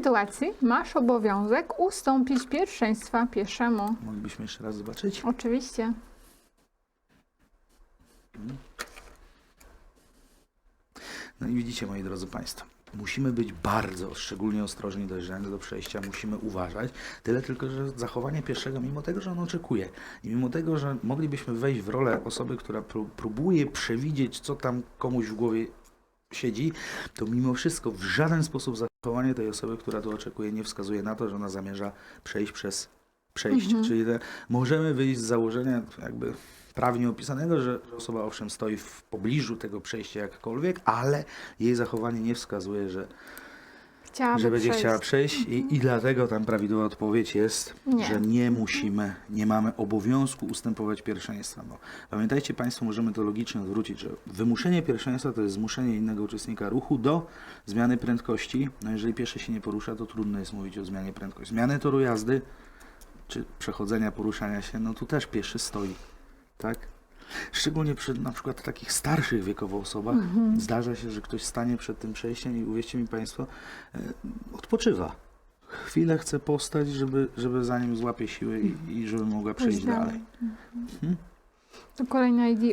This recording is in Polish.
sytuacji masz obowiązek ustąpić pierwszeństwa pieszemu. Moglibyśmy jeszcze raz zobaczyć? Oczywiście. No i widzicie, moi drodzy Państwo, musimy być bardzo, szczególnie ostrożni dojrzając do przejścia, musimy uważać. Tyle tylko, że zachowanie pieszego, mimo tego, że on oczekuje i mimo tego, że moglibyśmy wejść w rolę osoby, która pró- próbuje przewidzieć, co tam komuś w głowie siedzi, to mimo wszystko w żaden sposób zachowanie tej osoby, która to oczekuje, nie wskazuje na to, że ona zamierza przejść przez przejście. Czyli te, możemy wyjść z założenia jakby prawnie opisanego, że osoba owszem stoi w pobliżu tego przejścia jakkolwiek, ale jej zachowanie nie wskazuje, że, Chciałaby że będzie przejść. chciała przejść i, i dlatego tam prawidłowa odpowiedź jest, Nie. że nie musimy, nie mamy obowiązku ustępować pierwszeństwa. Pamiętajcie Państwo, możemy to logicznie odwrócić, że wymuszenie pierwszeństwa to jest zmuszenie innego uczestnika ruchu do zmiany prędkości. No jeżeli pieszy się nie porusza, to trudno jest mówić o zmianie prędkości. Zmiany toru jazdy, czy przechodzenia, poruszania się, no tu też pieszy stoi, tak? Szczególnie przy na przykład takich starszych wiekowo osobach zdarza się, że ktoś stanie przed tym przejściem i uwierzcie mi Państwo, e, odpoczywa. Chwilę chce postać, żeby, żeby zanim złapie siły i, i żeby mogła przejść dalej. To kolejna